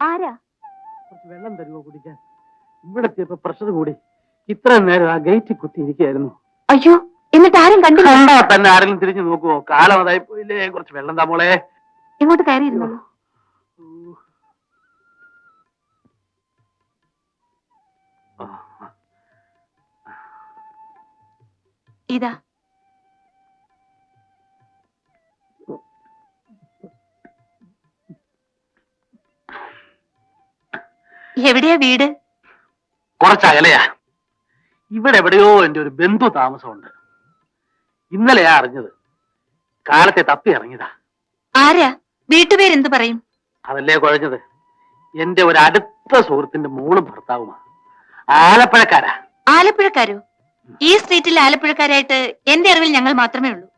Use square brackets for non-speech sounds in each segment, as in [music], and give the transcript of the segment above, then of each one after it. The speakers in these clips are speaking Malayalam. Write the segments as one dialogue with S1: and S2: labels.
S1: ആരാ?
S2: കുറച്ച് വെള്ളം തരുമോ കുടിക്കാൻ? ഇവിടെ എത്തിയപ്പോ പ്രഷർ കൂടി. ഇത്രയും നേരം ആ ഗേറ്റിൽ കുത്തി ഇരിക്കുകയായിരുന്നു.
S1: അയ്യോ എന്നിട്ട് ആരും കണ്ടില്ല?
S2: കണ്ടാ തന്നെ ആരെങ്കിലും തിരിഞ്ഞു നോക്കുവോ? കാലം അതായി പോയില്ലേ കുറച്ച് വെള്ളം താ മോളെ.
S1: ഇങ്ങോട്ട് കയറിയിരുന്നോളൂ ഇതാ. എവിടെയാ വീട്?
S2: കുറച്ച് അകലെയാ. ഇവിടെ എവിടെയോ എന്റെ ഒരു ബന്ധു താമസമുണ്ട്. ഇന്നലെയാ അറിഞ്ഞത്. കാലത്തെ തപ്പി ഇറങ്ങിയതാ
S1: ആരാ? വീട്ടുപേരെന്ത് പറയും?
S2: അതല്ലേ കുഴഞ്ഞത്? എന്റെ ഒരു അടുത്ത സുഹൃത്തിന്റെ മോളും ഭർത്താവുമാ. ആലപ്പുഴക്കാരാ.
S1: ആലപ്പുഴക്കാരോ? ഈ സ്ട്രീറ്റിൽ ആലപ്പുഴക്കാരായിട്ട് എന്റെ അറിവിൽ ഞങ്ങൾ മാത്രമേ ഉള്ളൂ.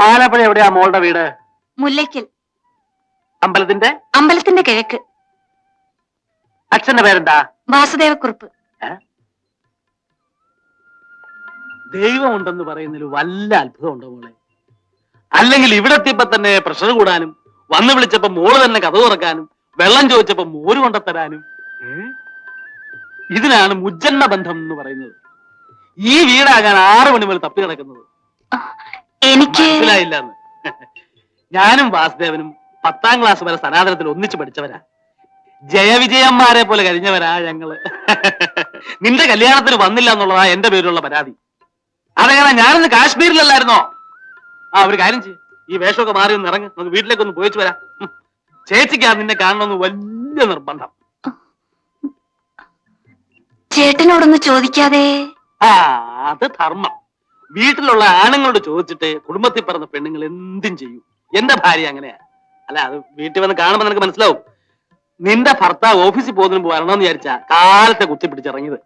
S2: ആലപ്പുഴ എവിടെയാ മോളുടെ വീട്?
S1: മുല്ലയ്ക്കൽ.
S2: അമ്പലത്തിന്റെ
S1: അമ്പലത്തിന്റെ കിഴക്ക്.
S2: അച്ഛന്റെ പേരെന്താ?
S1: വാസുദേവക്കുറുപ്പ്.
S2: ദൈവമുണ്ടെന്ന് പറയുന്നതിൽ വല്ല അത്ഭുതമുണ്ടോ മോളെ? അല്ലെങ്കിൽ ഇവിടെ എത്തിയപ്പോ തന്നെ പ്രഷർ കൂടാനും വന്ന് വിളിച്ചപ്പോ മോൾ തന്നെ കഥ തുറക്കാനും വെള്ളം ചോദിച്ചപ്പോ മോര് കൊണ്ടത്തരാനും? ഇതിനാണ് മുജ്ജന്മ ബന്ധം എന്ന് പറയുന്നത്. ഈ വീടാകാൻ ആറു മണി മുതൽ തപ്പി കിടക്കുന്നത്
S1: എനിക്ക്
S2: മനസ്സിലായില്ല എന്ന് ഞാനും വാസുദേവനും പത്താം ക്ലാസ് വരെ സനാതനത്തിൽ ഒന്നിച്ചു പഠിച്ചവരാ. ജയവിജയന്മാരെ പോലെ കഴിഞ്ഞവരാ ഞങ്ങൾ. നിന്റെ കല്യാണത്തിന് വന്നില്ല എന്നുള്ളതാ എന്റെ പേരിലുള്ള പരാതി. അതെങ്ങനെ ഞാനൊന്ന് കാശ്മീരിലല്ലായിരുന്നോ? ആ ഒരു കാര്യം ചെയ്യും. ഈ വേഷമൊക്കെ മാറി ഒന്ന് ഇറങ്ങി. നമുക്ക് വീട്ടിലേക്ക് ഒന്ന് പോയിച്ചു വരാം. ചേച്ചിക്കാ നിന്നെ കാണണമെന്ന് വലിയ നിർബന്ധം.
S1: ചേട്ടനോടൊന്ന് ചോദിക്കാതെ.
S2: ആ അത് ധർമ്മം. വീട്ടിലുള്ള ആണുങ്ങളോട് ചോദിച്ചിട്ട് കുടുംബത്തിൽ പറഞ്ഞ പെണ്ണുങ്ങൾ എന്തും ചെയ്യും. എന്റെ ഭാര്യ അങ്ങനെയാ. അല്ല അത് വീട്ടിൽ വന്ന് കാണുമ്പോ നിനക്ക് മനസ്സിലാവും. നിന്റെ ഭർത്താവ് ഓഫീസിൽ പോകുന്നതിന് വരണമെന്ന് വിചാരിച്ച കാലത്തെ കുത്തി പിടിച്ചിറങ്ങിയത്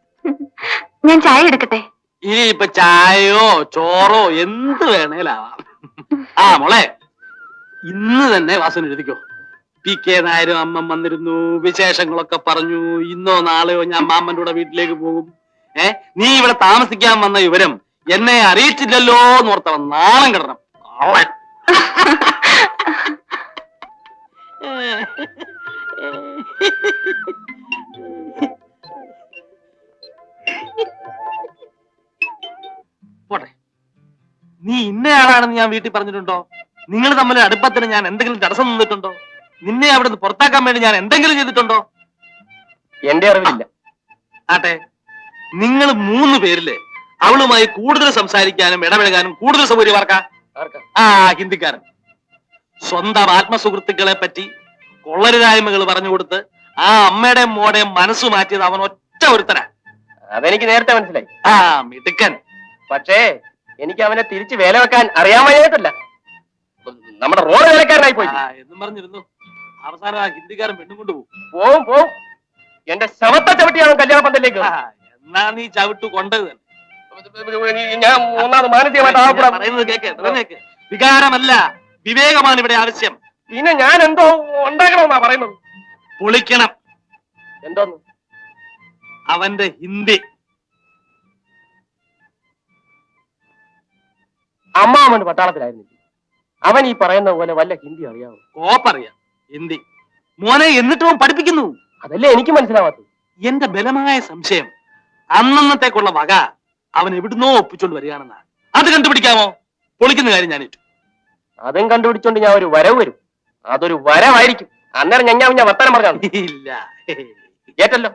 S1: ഞാൻ ചായ എടുക്കട്ടെ?
S2: ഇനി ഇപ്പൊ ചായയോ ചോറോ എന്ത് വേണേലാവാം. ആ മോളെ ഇന്ന് തന്നെ വാസന എഴുതിക്കോ. പി കെ നായരും അമ്മ വന്നിരുന്നു വിശേഷങ്ങളൊക്കെ പറഞ്ഞു. ഇന്നോ നാളെയോ ഞാൻ മാമ്മന്റെ കൂടെ വീട്ടിലേക്ക് പോകും. ഏ നീ ഇവിടെ താമസിക്കാൻ വന്ന വിവരം എന്നെ അറിയിച്ചില്ലല്ലോ എന്ന് ഓർത്തവൻ നാണം കിടണം. കള്ളൻ. [laughs] പോട്ടെ. നീ ഇന്നയാളാണെന്ന് ഞാൻ വീട്ടിൽ പറഞ്ഞിട്ടുണ്ടോ? നിങ്ങൾ തമ്മിൽ അടുപ്പത്തിന് ഞാൻ എന്തെങ്കിലും തടസ്സം നിന്നിട്ടുണ്ടോ? നിന്നെ അവിടെ നിന്ന് പുറത്താക്കാൻ വേണ്ടി ഞാൻ എന്തെങ്കിലും ചെയ്തിട്ടുണ്ടോ?
S3: എന്റെ അറിവില്ല
S2: ആട്ടെ നിങ്ങൾ മൂന്ന് പേരിൽ അവളുമായി കൂടുതൽ സംസാരിക്കാനും ഇടപെടുകാനും കൂടുതൽ സൗകര്യം ആർക്കാ?
S3: ആർക്കാ?
S2: ആ ഹിന്ദിക്കാരൻ. സ്വന്തം ആത്മസുഹൃത്തുക്കളെ പറ്റി കൊള്ളരുതായ്മകൾ പറഞ്ഞു കൊടുത്ത് ആ അമ്മയുടെ മോടെ മനസ്സ് മാറ്റിയത് അവൻ ഒറ്റ ഒരുത്തനാ.
S3: അതെനിക്ക് നേരത്തെ മനസ്സിലായി.
S2: ആ മിടുക്കൻ.
S3: പക്ഷേ എനിക്ക് അവനെ തിരിച്ച് വേല വെക്കാൻ അറിയാൻ വയ്യത്തില്ല നമ്മുടെ റോഡ് വേലക്കാരനായി പോയി.
S2: ആ, എന്നും പറഞ്ഞിരുന്നു. അവസാനം ആ ഹിന്ദിക്കാരൻ പെണ്ണും കൊണ്ടുപോകും
S3: പോവും പോവും. എന്റെ ശവത്തെ ചവിട്ടി അവൻ കല്യാണ പന്തലിലേക്ക്
S2: എന്നാ നീ ചവിട്ടു കൊണ്ടത് തന്നെ.
S3: ഞാൻ മൂന്നാമത് മാനസികമായിട്ട്
S2: ഞാൻ പറയുന്നത് കേക്ക് പറയുന്നത് കേക്ക്. വികാരമല്ല വിവേകമാണ് ഇവിടെ ആവശ്യം.
S3: പിന്നെ ഞാൻ എന്തോ ഉണ്ടാക്കണമെന്നാ പറയുന്നത്?
S2: പൊളിക്കണം.
S3: എന്തോന്ന്?
S2: അവന്റെ ഹിന്ദി.
S3: അമ്മ അവന്റെ പട്ടാളത്തിലായിരുന്നു. അവൻ ഈ പറയുന്ന പോലെ വല്ല ഹിന്ദി അറിയാവോ?
S2: കോപ്പറിയാം. ഹിന്ദി. മോനെ എന്നിട്ടും അവൻ പഠിപ്പിക്കുന്നു?
S3: അതല്ലേ എനിക്ക് മനസ്സിലാവാത്തത്.
S2: എന്റെ ബലമായ സംശയം. അന്നന്നത്തേക്കുള്ള വക അവൻ എവിടുന്നോ ഒപ്പിച്ചോണ്ട് വരികയാണെന്നാ അത് കണ്ടുപിടിക്കാമോ? പൊളിക്കുന്ന കാര്യം ഞാനിട്ടു
S3: അതും കണ്ടുപിടിച്ചോണ്ട് ഞാൻ ഒരു വരവ് വരും. അതൊരു വരവായിരിക്കും. അന്നേരം ഞഞ്ഞാ ഞാൻ വർത്താനം പറഞ്ഞു
S2: ഇല്ല.
S3: ഏറ്റല്ലോ.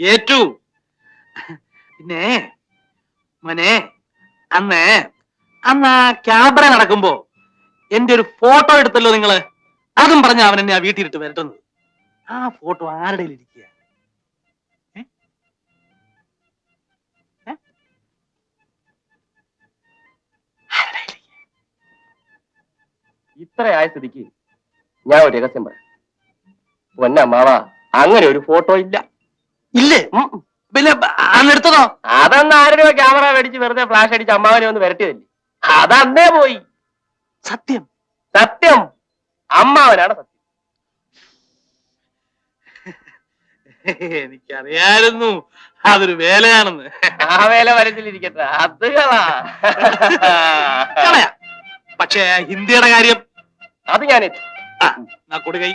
S2: ഏറ്റു. പിന്നെ മോനെ അന്ന് അന്ന് ആ ക്യാമറ നടക്കുമ്പോ എന്റെ ഒരു ഫോട്ടോ എടുത്തല്ലോ നിങ്ങൾ. അതും പറഞ്ഞ അവൻ എന്നെ ആ വീട്ടിലിട്ട് വരട്ടെന്ന്. ആ ഫോട്ടോ ആരുടെ ഇരിക്കുക?
S3: ഇത്രയായ സ്ഥിതിക്ക് ഞാൻ ഒരു രഹസ്യം പറയാം. പൊന്നമ്മാവ അങ്ങനെ ഒരു ഫോട്ടോ ഇല്ല.
S2: ഇല്ലേ. പിന്നെ അന്നെടുത്തതോ
S3: അതന്ന് ആരോ ക്യാമറ മേടിച്ച് വെറുതെ ഫ്ലാഷ് അടിച്ച് അമ്മാവനെ ഒന്ന് വരട്ടിയതല്ലേ? അതന്നേ പോയി.
S2: സത്യം?
S3: സത്യം. അമ്മാവനാണ് സത്യം.
S2: എനിക്കറിയായിരുന്നു. അതൊരു വേലയാണെന്ന്.
S3: ആ വേല വരച്ചിലിരിക്കട്ടെ. അത്
S2: കളയാ. പക്ഷേ ഹിന്ദിയുടെ കാര്യം
S3: അത് ഞാൻ ഏറ്റു.
S2: ആ, എന്നാ കൊടുകൈ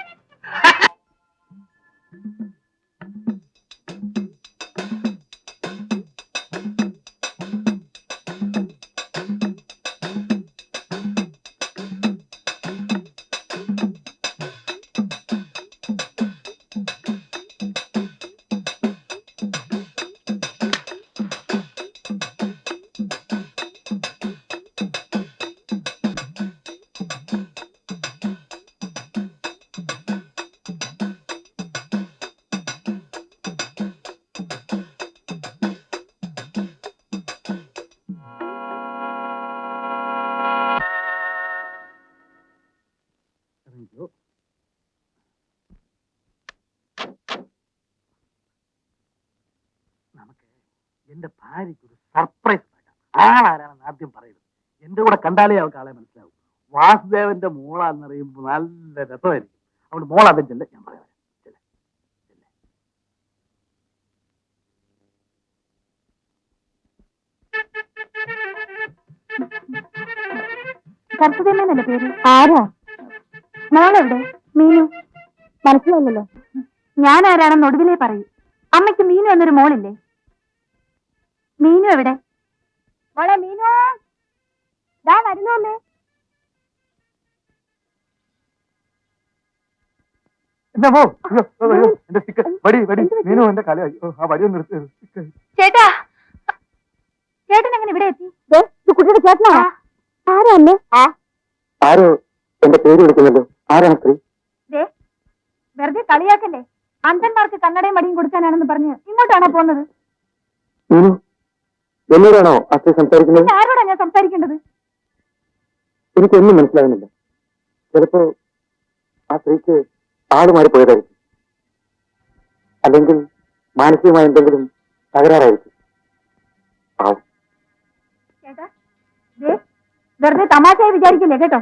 S2: നമുക്ക് എന്റെ ഭാര്യയ്ക്ക് ഒരു സർപ്രൈസ് ആളാരാണെന്ന് ആദ്യം പറയുന്നത് എന്റെ കൂടെ കണ്ടാലേ അവൾക്ക് ആളെ മനസ്സിലാവും. വാസുദേവന്റെ മോളാന്ന് അറിയുമ്പോൾ നല്ല രസമായിരിക്കും. അവൾ മോളാദ്യം ചെല്ലെ ഞാൻ പറയാം.
S4: സരസ്വതിയമ്മേന്നല്ലേ പേര്? ആരാ? മോളെവിടെ? മീനു. മനസ്സിലായില്ലല്ലോ. ഞാൻ ആരാണെന്ന് ഒടുവിലേ പറയൂ. അമ്മയ്ക്ക് മീനു എന്നൊരു മോളില്ലേ? മീനു എവിടെ? മോളെ മീനു. ദാ വരുന്നു അമ്മേ. ചേട്ടാ. ചേട്ടൻ എങ്ങനെ ഇവിടെ എത്തി? കുട്ടിയുടെ ചേട്ടനാ. ആരാ അമ്മേ? ആ.
S5: ആരോ എന്റെ പേര് വിളിക്കുന്നല്ലോ ആരാണ് സ്ത്രീ?
S4: ദേ, വെറുതെ കളിയാക്കല്ലേ? അന്ധന്മാർക്ക് കണ്ണടയും മടിയും കൊടുക്കാനാണെന്ന് പറഞ്ഞ് ഇങ്ങോട്ടാണോ പോകുന്നത്?
S5: മീനു എന്നോടാണോ അച്ഛൻ സംസാരിക്കുന്നത്?
S4: ആരോടാ ഞാൻ സംസാരിക്കേണ്ടത്?
S5: എനിക്കൊന്നും മനസ്സിലാകുന്നില്ല ചിലപ്പോ ആ സ്ത്രീക്ക് ആൾ മാറിപ്പോയതായിരിക്കും. അല്ലെങ്കിൽ മാനസികമായ എന്തെങ്കിലും തകരാറായിരിക്കും.
S4: വെറുതെ തമാശയായി വിചാരിക്കില്ലേ കേട്ടോ?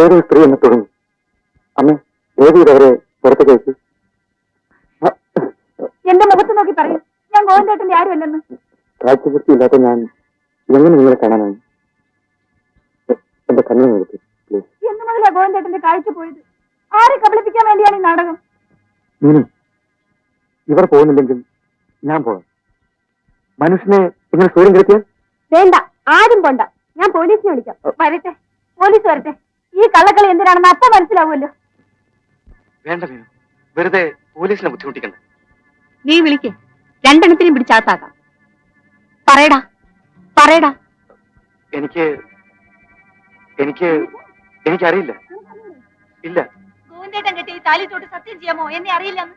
S5: ഏതോ സ്ത്രീ എന്ന് തുടങ്ങി അമ്മ ഏത് ഇതവരെ പുറത്തേക്ക് കഴിച്ചു
S4: എന്റെ മുഖത്ത് നോക്കി പറയൂ. ഞാൻ ഗോവിന്ദേട്ടന്റെ ആരുമല്ലെന്ന്.
S5: കാഴ്ചവൃത്തിയില്ലാത്ത ഞാൻ എങ്ങനെ നിങ്ങളെ കാണാനാണ്? എന്റെ കണ്ണു നിർത്തി പ്ലീസ്
S4: എന്നു മുതലാ ഗോവിന്ദേട്ടന്റെ കാഴ്ച പോയത്? ആരെ കബളിപ്പിക്കാൻ വേണ്ടിയാണ് ഈ നാടകം?
S5: മീനു ഇവർ പോകുന്നില്ലെങ്കിൽ ഞാൻ പോകാം. മനുഷ്യനെ ഇങ്ങനെ സ്വയം കിടത്തിയാൽ
S4: വേണ്ട ആരും പോണ്ട. ഞാൻ പോലീസിനെ വിളിക്കാം. വരട്ടെ പോലീസ് വരട്ടെ. ഈ കള്ളക്കളി എന്തിനാണെന്ന് അപ്പൊ മനസ്സിലാവുമല്ലോ.
S5: വേണ്ട മീനു വെറുതെ പോലീസിനെ ബുദ്ധിമുട്ടിക്കണ്ട.
S4: നീ വിളിക്കേ. രണ്ടെണ്ണത്തിനും പിടിച്ചാത്താക്കാം പറയടാ. പറയടാ.
S5: എനിക്ക് എനിക്ക് എനിക്കറിയില്ല. ഇല്ല.
S4: ഗോവിന്ദേട്ടൻ കെട്ടി താലി തൊട്ട് സത്യം ചെയ്യാമോ? എന്നെ അറിയില്ലെന്ന്.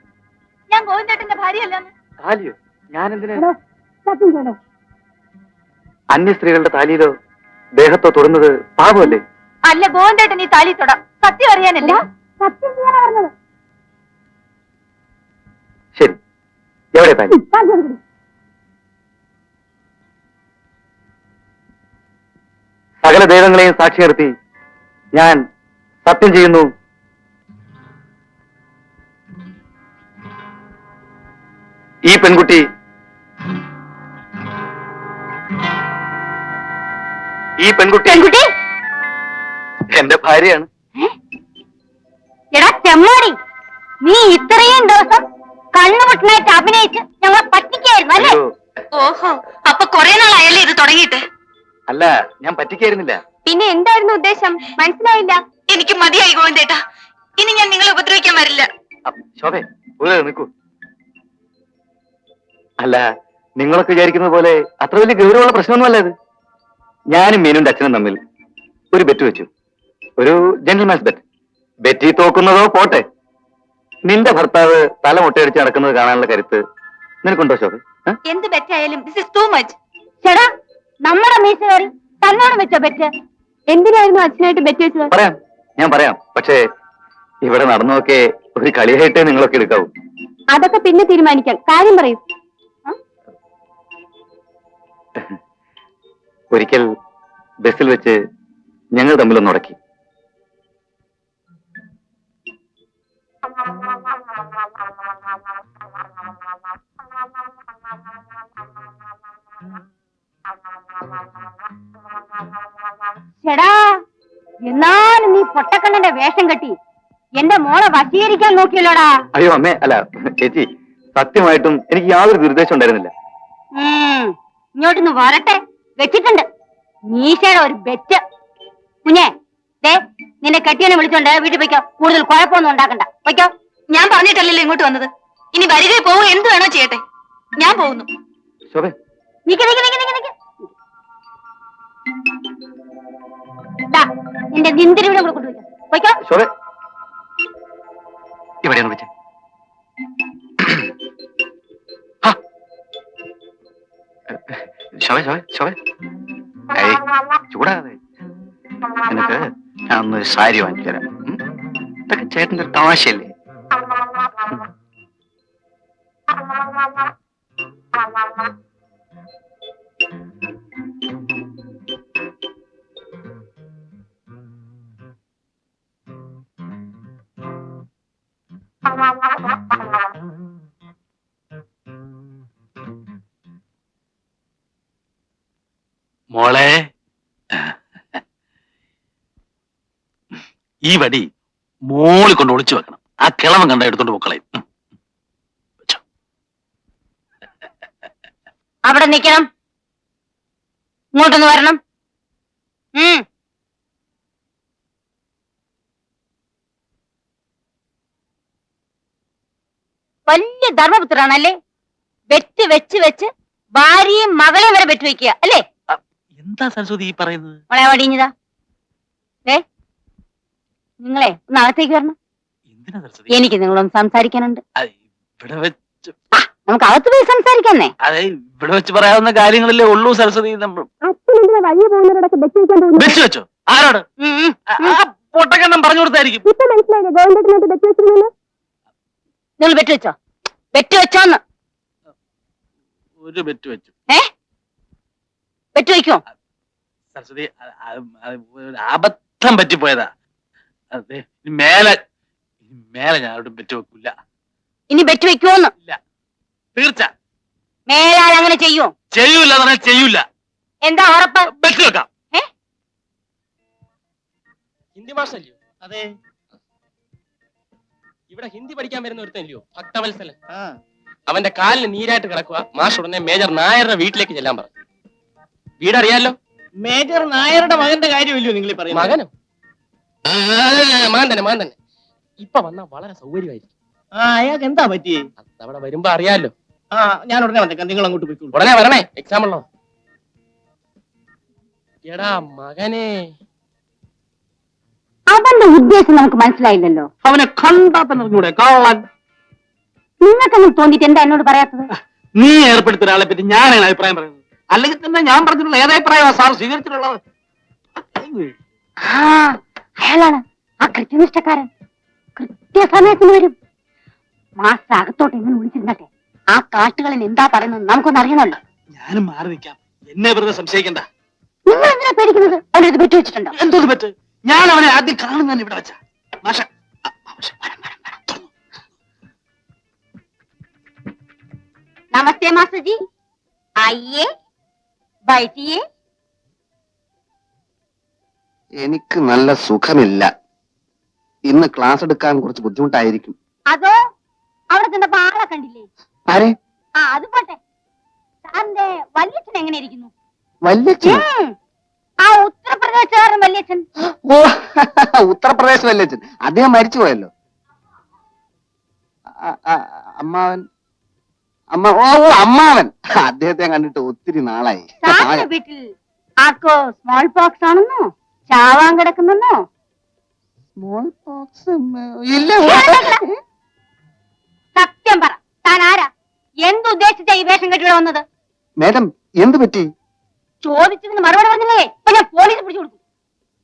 S4: ഞാൻ ഗോവിന്ദേട്ടന്റെ ഭാര്യയല്ലെന്ന്.
S5: താലിയോ? ഞാൻ എന്തിനാ അന്യ സ്ത്രീകളുടെ താലിയിലോ? ദേഹത്തോ തൊടുന്നത് പാപമല്ലേ?
S4: അല്ല ഗോവിന്ദേട്ടൻ ഈ താലി തൊടാം സത്യം അറിയാനല്ല. സത്യം ചെയ്യാനാ പറഞ്ഞത്.
S5: ശരി. എവിടെ താലി? സകല ദൈവങ്ങളെയും സാക്ഷി നിർത്തി. ഞാൻ സത്യം ചെയ്യുന്നു. ഈ പെൺകുട്ടി ഈ പെൺകുട്ടി
S4: പെൺകുട്ടി?
S5: എന്റെ ഭാര്യയാണ്.
S4: എടാ തെമ്മാടി നീ ഇത്രയും ദിവസം കണ്ണുമുട്ടനായിട്ട് അഭിനയിച്ച് ഞങ്ങളെ പറ്റിക്കായിരുന്നു അല്ലേ? ഓഹോ അപ്പൊ കൊറേ നാളായല്ലേ ഇത് തുടങ്ങിയിട്ട്?
S5: അല്ല ഞാൻ പറ്റിക്കായിരുന്നില്ല.
S4: പിന്നെ എന്തായിരുന്നു ഉദ്ദേശം? മനസ്സിലായില്ല. എനിക്ക് മതിയായി ഗോവിന്ദേട്ടാ. ഇനി ഞാൻ നിങ്ങളെ ഉപദ്രവിക്കാൻ വരില്ല.
S5: ശോഭേ ഒരു നിൽക്കൂ. അല്ല നിങ്ങളൊക്കെ വിചാരിക്കുന്നത് പോലെ അത്ര വലിയ ഗൗരവമുള്ള പ്രശ്നമൊന്നുമല്ല ഇത്. ഞാനും മീനും അച്ഛനും തമ്മിൽ ഒരു ബെറ്റ് വെച്ചു. ഒരു ജെന്റിൽമാൻസ് ബെറ്റ് ബെറ്റി തോക്കുന്നതോ പോട്ടെ. നിന്റെ ഭർത്താവ് തല മുട്ടയടിച്ച് നടക്കുന്നത് കാണാനുള്ള കരുത്ത് നിനക്കുണ്ടോ ശോഭ?
S4: എന്ത് ബെറ്റായാലും ദിസ് ഇസ് ടു മച്ച് ചേടാ നമ്മുടെ മീശ കയറി തന്നോട് വെച്ച ബെറ്റ്. എന്തിനായിരുന്നു അച്ഛനായിട്ട് ബെറ്റ് വെച്ചത്?
S5: പറയാം ഞാൻ പറയാം. പക്ഷേ ഇവിടെ നടന്നൊക്കെ ഒരു കളിയായിട്ടേ നിങ്ങളൊക്കെ എടുക്കാവൂ.
S4: അതൊക്കെ പിന്നെ തീരുമാനിക്കാം. കാര്യം പറയൂ.
S5: ഒരിക്കൽ ബസ്സിൽ വെച്ച് ഞങ്ങൾ തമ്മിലൊന്ന്
S4: ചേടാ എന്നാലും നീ പൊട്ടക്കണ്ണന്റെ വേഷം കെട്ടി. എന്റെ മോളെ വശീകരിക്കാൻ നോക്കിയല്ലോടാ.
S5: അയ്യോ അമ്മേ അല്ല ചേച്ചി സത്യമായിട്ടും എനിക്ക് യാതൊരു നിർദ്ദേശം ഉണ്ടായിരുന്നില്ല.
S4: ഇങ്ങോട്ടൊന്ന് വരട്ടെ. വെച്ചിട്ടുണ്ട്. മീശയുടെ ഒരു ബെറ്റ്. കുഞ്ഞേ ദേ നിന്നെ കെട്ടിയനെ വിളിച്ചോണ്ട് വീട്ടിൽ പോയിക്കോ. കൂടുതൽ കുഴപ്പമൊന്നും ഉണ്ടാക്കണ്ട. പോയിക്കോ.
S6: ഞാൻ പറഞ്ഞിട്ടല്ലല്ലോ ഇങ്ങോട്ട് വന്നത്. ഇനി വരികയോ പോവുക എന്ത് വേണോ ചെയ്യട്ടെ. ഞാൻ പോകുന്നു.
S4: നിക്ക് നിക്ക് നിക്ക് നിക്ക് നിക്ക്. ദാ, നിന്റെ നിന്തിരിവിടെ കൂടെ
S5: ഒന്ന് സാരി വാങ്ങിച്ചു തരാം? ഇതൊക്കെ ചേട്ടന്റെ ഒരു തമാശയല്ലേ?
S2: മോളെ. ഈ വടി മോളി കൊണ്ട് ഒളിച്ചു വെക്കണം. ആ കിളവൻ കണ്ട എടുത്തോണ്ട് പൊക്കളയും
S4: അവിടെ നിക്കണം. ഇങ്ങോട്ടൊന്ന് വരണം. വലിയ ധർമ്മപുത്രാണല്ലേ വെറ്റ് വെച്ച് വെച്ച് ഭാര്യയും മകളെയും വരെ വെറ്റ് വെക്കുക അല്ലേ?
S2: എന്താ സരസ്വതി ഈ പറയുന്നത്?
S4: മോളെ ഏ നിങ്ങളെ ഒന്ന് അകത്തേക്ക് വരണം.
S2: എന്തിനാ സരസ്വതി?
S4: എനിക്ക് നിങ്ങളൊന്ന് സംസാരിക്കാനുണ്ട്.
S2: അത് ഇവിടെ വെച്ച്
S4: നമുക്ക് അകത്ത് പോയി സംസാരിക്കാന്നേ.
S2: അതെ ഇവിടെ വെച്ച് പറയാവുന്ന കാര്യങ്ങളല്ലേ ഉള്ളൂ സരസ്വതി നമ്മൾ.
S4: വഴി പോകുന്നവരോടൊക്കെ വെച്ച് വെക്കാൻ തോന്നുന്നു
S2: വെച്ച് വെച്ചോ? ആരോട്?
S4: ഉം, ഉം.
S2: ആ, ആ പൊട്ടക്കണ്ണം പറഞ്ഞു കൊടുത്തായിരിക്കും.
S4: ഇപ്പൊ മനസ്സിലായില്ലേ ഗവൺമെന്റിനകത്ത് ബെറ്റ് വെച്ചിരുന്നു നിങ്ങൾ ബെറ്റ് വെച്ചോ? ബെറ്റ് വെച്ചോന്ന്.
S2: ഒരു ബെറ്റ് വെച്ചു.
S4: ഏ? വെക്കോ
S2: സരസ്വതി അബദ്ധം പറ്റിപ്പോയതാ. അതെ മേലെ മേലെ ഞാൻ അവിടെ ബെറ്റ് വെക്കൂല.
S4: ഇനി ബെറ്റ് ഇല്ല.
S2: തീർച്ച.
S4: മേലാൽ അങ്ങനെ ചെയ്യോ?
S2: ചെയ്യൂല എന്ന് പറഞ്ഞാൽ ചെയ്യൂല.
S4: എന്താ ഉറപ്പ്?
S2: ബെറ്റ് വെക്കാം.
S7: ഹിന്ദി മാഷല്ലയോ അതെ. ഇവിടെ ഹിന്ദി പഠിക്കാൻ വരുന്ന ഒരുത്തല്ലയോ ഭക്തവത്സലൻ. അവന്റെ കാലിന് നീരായിട്ട് കിടക്കുക. മാഷ് ഉടനെ മേജർ നായരുടെ വീട്ടിലേക്ക് ചെല്ലാൻ പറഞ്ഞു. വീടറിയാലോ?
S8: മേജർ നായരുടെ മകന്റെ കാര്യമല്ലോ നിങ്ങൾ പറയുന്നത്?
S7: മകനും? ആ, മകൻ തന്നെ മകൻ തന്നെ. ഇപ്പൊ വന്നാ വളരെ സൗകര്യമായിരിക്കും.
S8: ആ അയാൾക്ക് എന്താ
S7: പറ്റിയേ? അവിടെ വരുമ്പോ അറിയാലോ.
S8: ആ ഞാൻ ഉടനെ വന്നേക്കാം. നിങ്ങൾ അങ്ങോട്ട് പോയിക്കോളൂ.
S7: ഉടനെ വരണേ എക്സാം ഉള്ളോ? എടാ മകനെ.
S4: അവന്റെ ഉദ്ദേശം നമുക്ക് മനസ്സിലായില്ലല്ലോ.
S2: അവനെ കണ്ടാത്തൂടെ കള്ളൻ.
S4: നിങ്ങൾക്കങ്ങനെ തോന്നിട്ട് എന്താ എന്നോട് പറയാത്തത്?
S2: നീ ഏർപ്പെടുത്തിയ ഒരാളെ പറ്റി ഞാനാണ് അഭിപ്രായം പറയുന്നത്. അല്ലെങ്കിൽ തന്നെ ഞാൻ പറഞ്ഞിട്ടുള്ള ഏതഭിപ്രായമാണ് സാർ? സ്വീകരിച്ചിട്ടുള്ളത്.
S4: അയാളാണ്. ആ കൃത്യനിഷ്ഠക്കാരൻ. കൃത്യസമയത്തിന് വരും. മാസ്റ്റർ അകത്തോട്ട് എങ്ങനെ വിളിച്ചിരുന്നട്ടെ ആ കാട്ടുകളിൽ എന്താ പറയുന്നത് നമുക്കൊന്ന് അറിയണമല്ലോ.
S2: ഞാനും മാറി നിൽക്കാം. എന്നെ വെറുതെ സംശയിക്കണ്ട.
S4: നിങ്ങൾ എന്തിനാ പേടിക്കുന്നത്? അവനെ ഇത് വിട്ടു വെച്ചിട്ടുണ്ടോ?
S2: എന്തോന്ന് പറ്റ്? ഞാൻ അവനെ ആദ്യം കാണുന്നതന്നെ ഇവിടെ വെച്ച. മാഷ.
S4: നമസ്തേ മാസ്റ്റർ ജി ആയിയേ ബൈഠിയേ
S9: എനിക്ക് നല്ല സുഖമില്ല. ഇന്ന് ക്ലാസ് എടുക്കാൻ കുറച്ച് ബുദ്ധിമുട്ടായിരിക്കും.
S4: അതോ? അവിടെ ചെന്നപ്പോ ആളെ കണ്ടില്ലേ?
S9: ആരെ?
S4: ആ അത് പോട്ടെ. സാറിന്റെ വല്യച്ഛൻ എങ്ങനെ ഇരിക്കുന്നു?
S9: വല്യച്ഛൻ.
S4: ആ ഉത്തർപ്രദേശുകാരൻ വല്യച്ഛൻ.
S9: ഓ [laughs] ഉത്തർപ്രദേശ് വല്യച്ഛൻ. അദ്ദേഹം മരിച്ചുപോയല്ലോ. പോയല്ലോ അമ്മാവൻ അമ്മ ഓ ഓ, അമ്മാവൻ അദ്ദേഹത്തെ കണ്ടിട്ട് ഒത്തിരി നാളായി.
S4: സാറിന്റെ വീട്ടിൽ ആർക്കോ സ്മോൾ പോക്സ് ആണെന്നോ? ചാവാൻ കിടക്കുന്നെന്നോ?
S9: സ്മോൾ പോക്സ് ഇല്ല.
S4: സത്യം പറ. താൻ ആരാ? എന്തുദ്ദേശിച്ച ഈ വേഷം കെട്ടിവിടെ വന്നത്?
S9: മേഡം എന്ത് പറ്റി?
S4: ചോദിച്ചതിന് മറുപടി പറഞ്ഞില്ലേ? ഇപ്പൊ ഞാൻ പോലീസ് പിടിച്ചു കൊടുക്കും.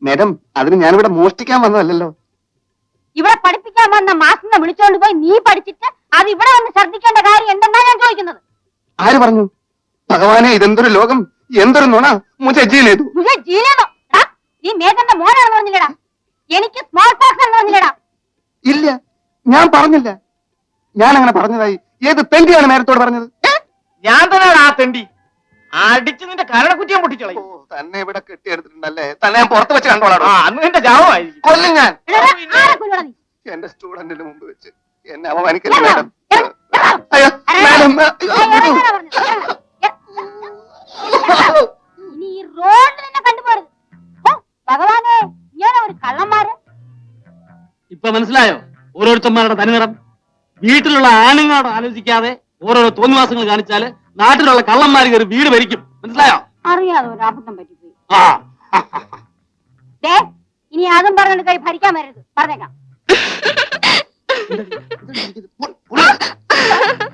S9: മേഡം അതിന് ഞാനിവിടെ മോഷ്ടിക്കാൻ വന്നതല്ലല്ലോ.
S4: ഇവിടെ പഠിപ്പിക്കാൻ വന്ന മാസം വിളിച്ചോണ്ട് പോയി നീ പഠിച്ചിട്ട് അത് ഇവിടെ വന്ന് ശ്രദ്ധിക്കേണ്ട കാര്യം എന്തെന്നാ ഞാൻ ചോദിക്കുന്നത്?
S9: ആര് പറഞ്ഞു? ഭഗവാനെ ഇതെന്തൊരു ലോകം? എന്തൊരു നുണ? മുझे ജീനെ ചെയ്തു
S4: മുझे ജീനോ നീ മേഘന്റെ മോനാണെന്ന് പറഞ്ഞില്ലടാ. എനിക്ക് സ്മോൾ പോക്സ് എന്ന് പറഞ്ഞില്ലടാ.
S9: ഇല്ല ഞാൻ പറഞ്ഞില്ല. ഞാൻ അങ്ങനെ പറഞ്ഞതായി. ഏത് തെണ്ടിയാണ് നേരത്തോട് പറഞ്ഞത്?
S8: ഞാൻ തന്നെയാണ് ആ തെണ്ടി അടിച്ച് നിന്റെ കരണക്കുറ്റിയും പൊട്ടിച്ചോളയും.
S9: ഓ, തന്നെ ഇവിടെ കെട്ടിയെടുത്തിട്ടുണ്ടല്ലേ? തന്നെ ഞാൻ പുറത്ത് വെച്ച് കണ്ടോളാം.
S8: ആ അന്ന് നിന്റെ ജാവമായിരിക്കും.
S9: കൊല്ലും ഞാൻ.
S4: എടാ, ആരെ കൊല്ലുവാ നീ?
S9: എന്റെ സ്റ്റുഡന്റിന് മുമ്പ് വെച്ച്. എന്നെ അപമാനിക്കല്ലേ മാഡം? അയ്യോ മാഡം
S4: ഇനി ഈ റോഡ് തന്നെ കണ്ടുപോരുത് ഭഗവാനെ ഇങ്ങനെ ഒരു കള്ളന്മാര്.
S2: ഇപ്പൊ മനസ്സിലായോ? ഓരോരുത്തന്മാരുടെ തനിനിറം. വീട്ടിലുള്ള ആണുങ്ങളോട് ആലോചിക്കാതെ ഓരോരോ തോന്നിവാസങ്ങൾ കാണിച്ചാൽ നാട്ടിലുള്ള കള്ളന്മാർ കയറി വീട് ഭരിക്കും. മനസ്സിലായോ?
S4: അറിയാതെ ഒരു അബദ്ധം പറ്റിപ്പോയി.
S2: ആ.
S4: ഇനി അതും പറഞ്ഞിട്ട് കൈ ഭരിക്കാൻ വരരുത്. പറഞ്ഞേക്കാം. [laughs] 이렇게 이렇게 이렇게 [laughs]